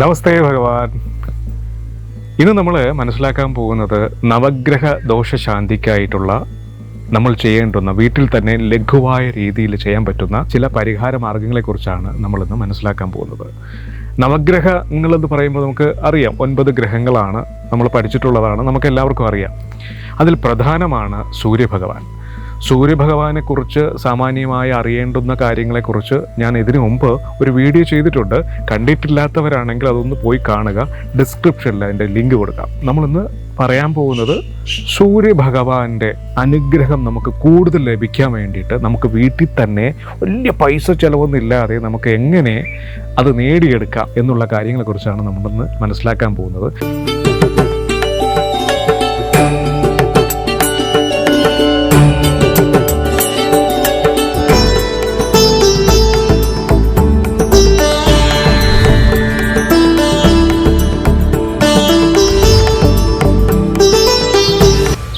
നമസ്തേ ഭഗവാൻ. ഇന്ന് നമ്മൾ മനസ്സിലാക്കാൻ പോകുന്നത് നവഗ്രഹ ദോഷശാന്തിക്കായിട്ടുള്ള നമ്മൾ ചെയ്യേണ്ടുന്ന വീട്ടിൽ തന്നെ ലഘുവായ രീതിയിൽ ചെയ്യാൻ പറ്റുന്ന ചില പരിഹാര മാർഗങ്ങളെക്കുറിച്ചാണ് നമ്മളിന്ന് മനസ്സിലാക്കാൻ പോകുന്നത്. നവഗ്രഹങ്ങളെന്ന് പറയുമ്പോൾ നമുക്ക് അറിയാം ഒൻപത് ഗ്രഹങ്ങളാണ് നമ്മൾ പഠിച്ചിട്ടുള്ളതാണ് നമുക്ക് എല്ലാവർക്കും അറിയാം. അതിൽ പ്രധാനമാണ് സൂര്യഭഗവാൻ. സൂര്യഭഗവാനെക്കുറിച്ച് സാമാന്യമായി അറിയേണ്ടുന്ന കാര്യങ്ങളെക്കുറിച്ച് ഞാൻ ഇതിനു മുമ്പ് ഒരു വീഡിയോ ചെയ്തിട്ടുണ്ട്. കണ്ടിട്ടില്ലാത്തവരാണെങ്കിൽ അതൊന്ന് പോയി കാണുക. ഡിസ്ക്രിപ്ഷനിൽ അതിന്റെ ലിങ്ക് കൊടുക്കാം. നമ്മളിന്ന് പറയാൻ പോകുന്നത് സൂര്യഭഗവാന്റെ അനുഗ്രഹം നമുക്ക് കൂടുതൽ ലഭിക്കാൻ വേണ്ടിയിട്ട് നമുക്ക് വീട്ടിൽ തന്നെ വലിയ പൈസ ചിലവൊന്നുമില്ലാതെ നമുക്ക് എങ്ങനെ അത് നേടിയെടുക്കാം എന്നുള്ള കാര്യങ്ങളെക്കുറിച്ചാണ് നമ്മളിന്ന് മനസ്സിലാക്കാൻ പോകുന്നത്.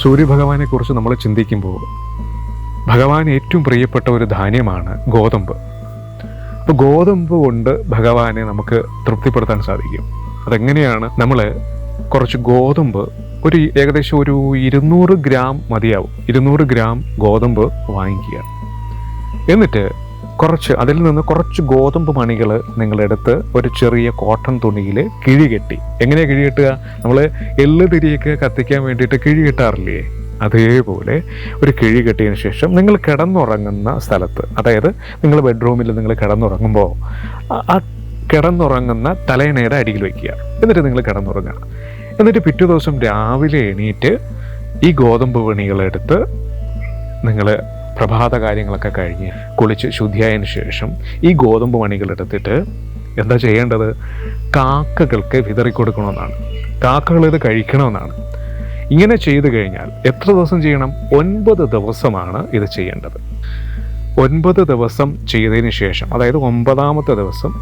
സൂര്യഭഗവാനെ കുറിച്ച് നമ്മൾ ചിന്തിക്കുമ്പോൾ ഭഗവാൻ ഏറ്റവും പ്രിയപ്പെട്ട ഒരു ധാന്യമാണ് ഗോതമ്പ്. അപ്പോൾ ഗോതമ്പ് കൊണ്ട് ഭഗവാനെ നമുക്ക് തൃപ്തിപ്പെടുത്താൻ സാധിക്കും. അതെങ്ങനെയാണ്? നമ്മൾ കുറച്ച് ഗോതമ്പ് ഒരു ഏകദേശം ഒരു ഇരുന്നൂറ് ഗ്രാം മതിയാവും. ഇരുന്നൂറ് ഗ്രാം ഗോതമ്പ് വാങ്ങിക്കുക. എന്നിട്ട് കുറച്ച് അതിൽ നിന്ന് കുറച്ച് ഗോതമ്പ് മണികൾ നിങ്ങളെടുത്ത് ഒരു ചെറിയ കോട്ടൺ തുണിയിൽ കിഴി കെട്ടി. എങ്ങനെയാണ് കിഴി കെട്ടുക? നമ്മൾ എള്ള് തിരിയൊക്കെ കത്തിക്കാൻ വേണ്ടിയിട്ട് കിഴി കെട്ടാറില്ലേ? അതേപോലെ ഒരു കിഴി കെട്ടിയതിന് ശേഷം നിങ്ങൾ കിടന്നുറങ്ങുന്ന സ്ഥലത്ത് അതായത് നിങ്ങൾ ബെഡ്റൂമിൽ നിങ്ങൾ കിടന്നുറങ്ങുമ്പോൾ ആ- കിടന്നുറങ്ങുന്ന തലയണയുടെ അടിയിൽ വയ്ക്കുക. എന്നിട്ട് നിങ്ങൾ കിടന്നുറങ്ങുക. എന്നിട്ട് പിറ്റേ ദിവസം രാവിലെ എണീറ്റ് ഈ ഗോതമ്പ് പണികളെടുത്ത് നിങ്ങൾ പ്രഭാത കാര്യങ്ങളൊക്കെ കഴിഞ്ഞ് കുളിച്ച് ശുദ്ധിയായതിനു ശേഷം ഈ ഗോതമ്പ് മണികൾ എടുത്തിട്ട് എന്താ ചെയ്യേണ്ടത്? കാക്കകൾക്ക് വിതറിക്കൊടുക്കണമെന്നാണ്. കാക്കകൾ ഇത് കഴിക്കണമെന്നാണ്. ഇങ്ങനെ ചെയ്തു കഴിഞ്ഞാൽ എത്ര ദിവസം ചെയ്യണം? ഒൻപത് ദിവസമാണ് ഇത് ചെയ്യേണ്ടത്. ഒൻപത് ദിവസം ചെയ്തതിന് ശേഷം അതായത് ഒമ്പതാമത്തെ ദിവസം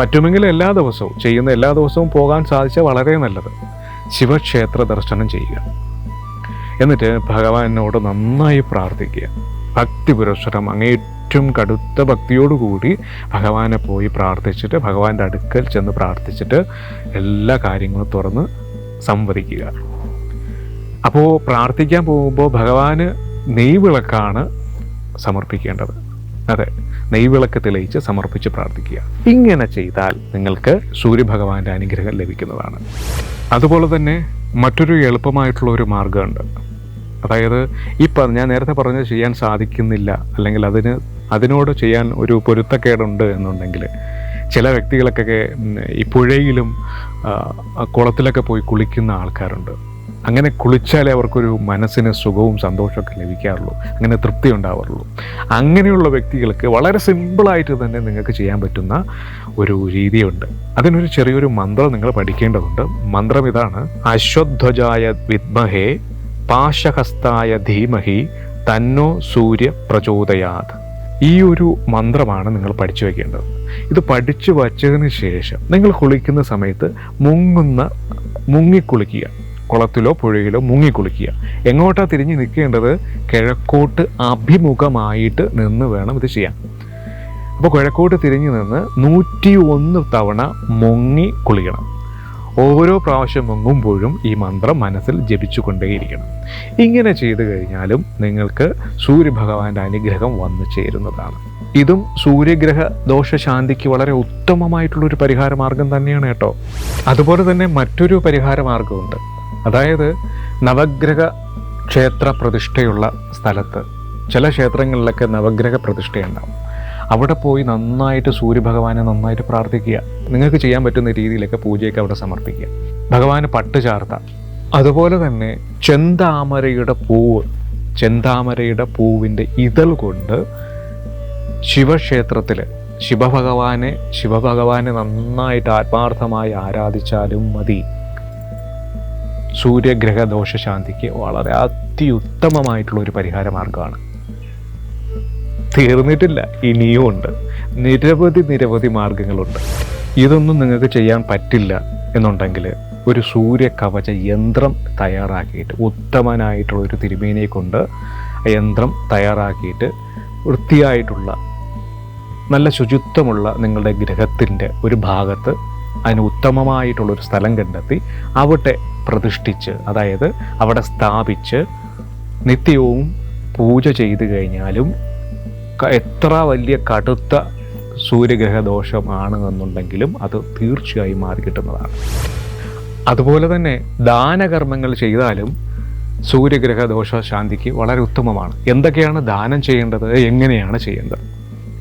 പറ്റുമെങ്കിൽ എല്ലാ ദിവസവും ചെയ്യുന്ന എല്ലാ ദിവസവും പോകാൻ സാധിച്ചാൽ വളരെ നല്ലത്. ശിവക്ഷേത്ര ദർശനം ചെയ്യുക. എന്നിട്ട് ഭഗവാനോട് നന്നായി പ്രാർത്ഥിക്കുക. ഭക്തി പുരസ്സരം. അങ്ങേ ഏറ്റവും കടുത്ത ഭക്തിയോടുകൂടി ഭഗവാനെ പോയി പ്രാർത്ഥിച്ചിട്ട് ഭഗവാന്റെ അടുക്കൽ ചെന്ന് പ്രാർത്ഥിച്ചിട്ട് എല്ലാ കാര്യങ്ങളും തുറന്ന് സംവദിക്കുക. അപ്പോൾ പ്രാർത്ഥിക്കാൻ പോകുമ്പോൾ ഭഗവാന് നെയ്വിളക്കാണ് സമർപ്പിക്കേണ്ടത്. അതെ നെയ്വിളക്ക് തെളിയിച്ച് സമർപ്പിച്ച് പ്രാർത്ഥിക്കുക. ഇങ്ങനെ ചെയ്താൽ നിങ്ങൾക്ക് സൂര്യഭഗവാന്റെ അനുഗ്രഹം ലഭിക്കുന്നതാണ്. അതുപോലെ തന്നെ മറ്റൊരു എളുപ്പമായിട്ടുള്ള ഒരു മാർഗമുണ്ട് അതായത് ഈ ഞാൻ നേരത്തെ പറഞ്ഞത് ചെയ്യാൻ സാധിക്കുന്നില്ല. അല്ലെങ്കിൽ അതിന് അതിനോട് ചെയ്യാൻ ഒരു പൊരുത്തക്കേടുണ്ട് എന്നുണ്ടെങ്കിൽ ചില വ്യക്തികളൊക്കെ ഈ പുഴയിലും കുളത്തിലൊക്കെ പോയി കുളിക്കുന്ന ആൾക്കാരുണ്ട്. അങ്ങനെ കുളിച്ചാലേ അവർക്കൊരു മനസ്സിന് സുഖവും സന്തോഷമൊക്കെ ലഭിക്കാറുള്ളൂ. അങ്ങനെ തൃപ്തി ഉണ്ടാവാറുള്ളൂ. അങ്ങനെയുള്ള വ്യക്തികൾക്ക് വളരെ സിമ്പിളായിട്ട് തന്നെ നിങ്ങൾക്ക് ചെയ്യാൻ പറ്റുന്ന ഒരു രീതിയുണ്ട്. അതിനൊരു ചെറിയൊരു മന്ത്രം നിങ്ങൾ പഠിക്കേണ്ടതുണ്ട്. മന്ത്രം ഇതാണ്. അശ്വധ്വജായ വിദ്മഹേ പാശഹസ്തായ ധീമഹി തന്നോ സൂര്യ പ്രചോദയാത്. ഈ ഒരു മന്ത്രമാണ് നിങ്ങൾ പഠിച്ചു വയ്ക്കേണ്ടത് ഇത് പഠിച്ചു വച്ചതിന് ശേഷം നിങ്ങൾ കുളിക്കുന്ന സമയത്ത് മുങ്ങുന്ന മുങ്ങിക്കുളിക്കുക. കുളത്തിലോ പുഴയിലോ മുങ്ങിക്കുളിക്കുക. എങ്ങോട്ടാ തിരിഞ്ഞ് നിൽക്കേണ്ടത്? കിഴക്കോട്ട് അഭിമുഖമായിട്ട് നിന്ന് വേണം ഇത് ചെയ്യാൻ. അപ്പോൾ കിഴക്കോട്ട് തിരിഞ്ഞു നിന്ന് നൂറ്റി ഒന്ന് തവണ മുങ്ങി കുളിക്കണം. ഓരോ പ്രാവശ്യം മുങ്ങുമ്പോഴും ഈ മന്ത്രം മനസ്സിൽ ജപിച്ചു ജപിച്ചുകൊണ്ടേയിരിക്കണം. ഇങ്ങനെ ചെയ്തു കഴിഞ്ഞാലും നിങ്ങൾക്ക് സൂര്യഭഗവാന്റെ അനുഗ്രഹം വന്നു ചേരുന്നതാണ്. ഇതും സൂര്യഗ്രഹ ദോഷശാന്തിക്ക് വളരെ ഉത്തമമായിട്ടുള്ളൊരു പരിഹാര മാർഗം തന്നെയാണ് കേട്ടോ. അതുപോലെ തന്നെ മറ്റൊരു പരിഹാര മാർഗമുണ്ട് അതായത് നവഗ്രഹ ക്ഷേത്ര പ്രതിഷ്ഠയുള്ള സ്ഥലത്ത്. ചില ക്ഷേത്രങ്ങളിലൊക്കെ നവഗ്രഹ പ്രതിഷ്ഠയുണ്ടാവും അവിടെ പോയി നന്നായിട്ട് സൂര്യഭഗവാനെ നന്നായിട്ട് പ്രാർത്ഥിക്കുക. നിങ്ങൾക്ക് ചെയ്യാൻ പറ്റുന്ന രീതിയിലൊക്കെ പൂജയൊക്കെ അവിടെ സമർപ്പിക്കുക. ഭഗവാന് പട്ട് ചാർത്ത. അതുപോലെ തന്നെ ചെന്താമരയുടെ പൂവ്. ചെന്താമരയുടെ പൂവിന്റെ ഇതൾ കൊണ്ട് ശിവക്ഷേത്രത്തിൽ ശിവഭഗവാനെ ശിവഭഗവാനെ നന്നായിട്ട് ആത്മാർത്ഥമായി ആരാധിച്ചാലും മതി. സൂര്യഗ്രഹ ദോഷശാന്തിക്ക് വളരെ അത്യുത്തമമായിട്ടുള്ള ഒരു പരിഹാര മാർഗമാണ് തീർന്നിട്ടില്ല ഇനിയും ഉണ്ട്. നിരവധി നിരവധി മാർഗങ്ങളുണ്ട് ഇതൊന്നും നിങ്ങൾക്ക് ചെയ്യാൻ പറ്റില്ല എന്നുണ്ടെങ്കിൽ ഒരു സൂര്യ കവച യന്ത്രം തയ്യാറാക്കിയിട്ട് ഉത്തമനായിട്ടുള്ള ഒരു തിരുമേനിയെ കൊണ്ട് യന്ത്രം തയ്യാറാക്കിയിട്ട് വൃത്തിയായിട്ടുള്ള നല്ല ശുചിത്വമുള്ള നിങ്ങളുടെ ഗ്രഹത്തിന്റെ ഒരു ഭാഗത്ത് അതിന് ഉത്തമമായിട്ടുള്ളൊരു സ്ഥലം കണ്ടെത്തി അവിടെ പ്രതിഷ്ഠിച്ച് അതായത് അവിടെ സ്ഥാപിച്ച് നിത്യവും പൂജ ചെയ്തു കഴിഞ്ഞാലും എത്ര വലിയ കടുത്ത സൂര്യഗ്രഹ ദോഷമാണ് എന്നുണ്ടെങ്കിലും അത് തീർച്ചയായും മാറി കിട്ടുന്നതാണ് അതുപോലെ തന്നെ ദാനകർമ്മങ്ങൾ ചെയ്താലും സൂര്യഗ്രഹ ദോഷ ശാന്തിക്ക് വളരെ ഉത്തമമാണ്. എന്തൊക്കെയാണ് ദാനം ചെയ്യേണ്ടത്? എങ്ങനെയാണ് ചെയ്യേണ്ടത്?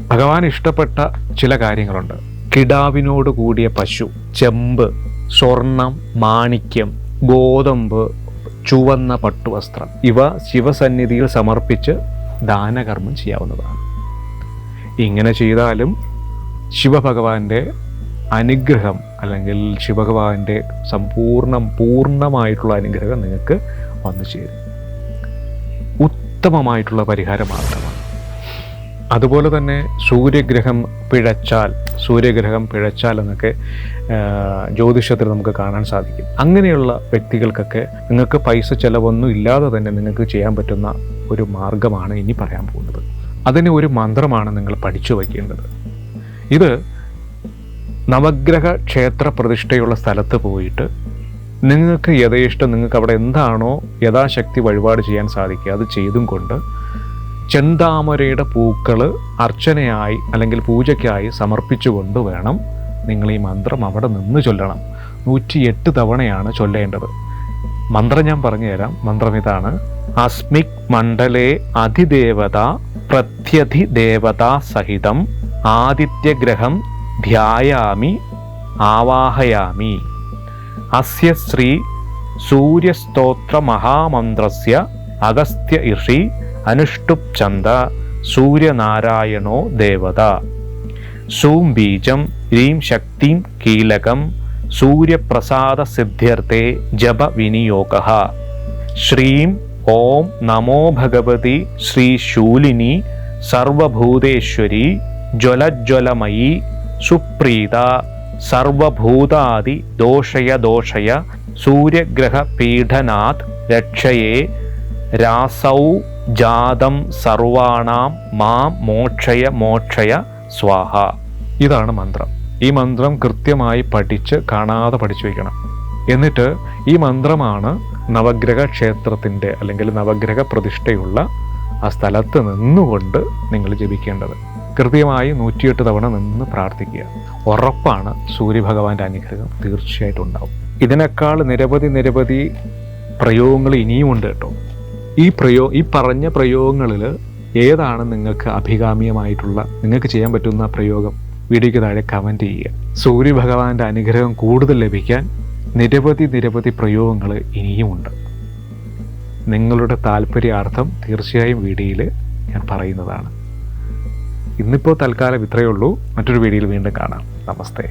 ഭഗവാൻ ഇഷ്ടപ്പെട്ട ചില കാര്യങ്ങളുണ്ട്. കിടാവിനോട് കൂടിയ പശു ചെമ്പ് സ്വർണം മാണിക്യം ഗോതമ്പ് ചുവന്ന പട്ടുവസ്ത്രം ഇവ ശിവസന്നിധിയിൽ സമർപ്പിച്ച് ദാനകർമ്മം ചെയ്യാവുന്നതാണ്. ഇങ്ങനെ ചെയ്താലും ശിവഭഗവാന്റെ അനുഗ്രഹം അല്ലെങ്കിൽ ശിവഭഗവാന്റെ സമ്പൂർണം പൂർണമായിട്ടുള്ള അനുഗ്രഹം നിങ്ങൾക്ക് വന്നു ചേരും. ഉത്തമമായിട്ടുള്ള പരിഹാര മാർഗമാണ് അതുപോലെ തന്നെ സൂര്യഗ്രഹം പിഴച്ചാൽ സൂര്യഗ്രഹം പിഴച്ചാൽ എന്നൊക്കെ ജ്യോതിഷത്തിൽ നമുക്ക് കാണാൻ സാധിക്കും. അങ്ങനെയുള്ള വ്യക്തികൾക്കൊക്കെ നിങ്ങൾക്ക് പൈസ ചിലവൊന്നും ഇല്ലാതെ തന്നെ നിങ്ങൾക്ക് ചെയ്യാൻ പറ്റുന്ന ഒരു മാർഗമാണ് ഇനി പറയാൻ പോകുന്നത്. അതിന് ഒരു മന്ത്രമാണ് നിങ്ങൾ പഠിച്ചു വയ്ക്കേണ്ടത്. ഇത് നവഗ്രഹ ക്ഷേത്ര പ്രതിഷ്ഠയുള്ള സ്ഥലത്ത് പോയിട്ട് നിങ്ങൾക്ക് യഥേഷ്ടം നിങ്ങൾക്ക് അവിടെ എന്താണോ യഥാശക്തി വഴിപാട് ചെയ്യാൻ സാധിക്കുക അത് ചെയ്തും കൊണ്ട് ചെന്താമരയുടെ പൂക്കൾ അർച്ചനയായി അല്ലെങ്കിൽ പൂജയ്ക്കായി സമർപ്പിച്ചുകൊണ്ട് വേണം നിങ്ങൾ ഈ മന്ത്രം അവിടെ നിന്ന് ചൊല്ലണം. നൂറ്റിയെട്ട് തവണയാണ് ചൊല്ലേണ്ടത്. മന്ത്രം ഞാൻ പറഞ്ഞുതരാം. മന്ത്രം ഇതാണ്. അസ്മിക് മണ്ഡലേ അതിദേവത പ്രത്യധിദേവതാ സഹിതം ആദിത്യഗ്രഹം ധ്യായാമി ആവാഹയാമി. അസ്യ ശ്രീ സൂര്യസ്തോത്ര മഹാമന്ത്രസ്യ അഗസ്ത്യ ഋഷി അനുഷ്ടുപ് ചന്ദ സൂര്യനാരായണോ ദേവത. സൂം ബീജം ഹ്രീം ശക്തിം കീലകം സൂര്യപ്രസാദസിദ്ധ്യർത്ഥേ ജപ വിനിയോഗ. ശ്രീം ഓം നമോ ഭഗവതി ശ്രീ ശൂലിനി സർവഭൂതേശ്വരി ജ്വലജ്വലമയി സുപ്രീത സർവഭൂതാദി ദോഷയ ദോഷയ സൂര്യഗ്രഹ പീഠനാഥ് രക്ഷയേ രാസൗ ജാതം സർവാണാം മാം മോക്ഷയ മോക്ഷയ സ്വാഹ. ഇതാണ് മന്ത്രം. ഈ മന്ത്രം കൃത്യമായി പഠിച്ച് കാണാതെ പഠിച്ചു വയ്ക്കണം. എന്നിട്ട് ഈ മന്ത്രമാണ് നവഗ്രഹ ക്ഷേത്രത്തിന്റെ അല്ലെങ്കിൽ നവഗ്രഹ പ്രതിഷ്ഠയുള്ള ആ സ്ഥലത്ത് നിന്നുകൊണ്ട് നിങ്ങൾ ജപിക്കേണ്ടത്. കൃത്യമായി നൂറ്റിയെട്ട് തവണ നിന്ന് പ്രാർത്ഥിക്കുക. ഉറപ്പാണ് സൂര്യഭഗവാന്റെ അനുഗ്രഹം തീർച്ചയായിട്ടും ഉണ്ടാവും. ഇതിനേക്കാൾ നിരവധി നിരവധി പ്രയോഗങ്ങൾ ഇനിയും ഉണ്ട് കേട്ടോ. ഈ പ്രയോ ഈ പറഞ്ഞ പ്രയോഗങ്ങളിൽ ഏതാണ് നിങ്ങൾക്ക് അഭികാമ്യമായിട്ടുള്ള നിങ്ങൾക്ക് ചെയ്യാൻ പറ്റുന്ന പ്രയോഗം? വീഡിയോയ്ക്ക് താഴെ കമന്റ് ചെയ്യുക. സൂര്യഭഗവാന്റെ അനുഗ്രഹം കൂടുതൽ ലഭിക്കാൻ നിരവധി നിരവധി പ്രയോഗങ്ങൾ ഇനിയുമുണ്ട്. നിങ്ങളുടെ താല്പര്യാർത്ഥം തീർച്ചയായും വീഡിയോയിൽ ഞാൻ പറയുന്നതാണ്. ഇന്നിപ്പോൾ തൽക്കാലം ഇത്രയേ ഉള്ളൂ. മറ്റൊരു വീഡിയോയിൽ വീണ്ടും കാണാം. നമസ്തേ.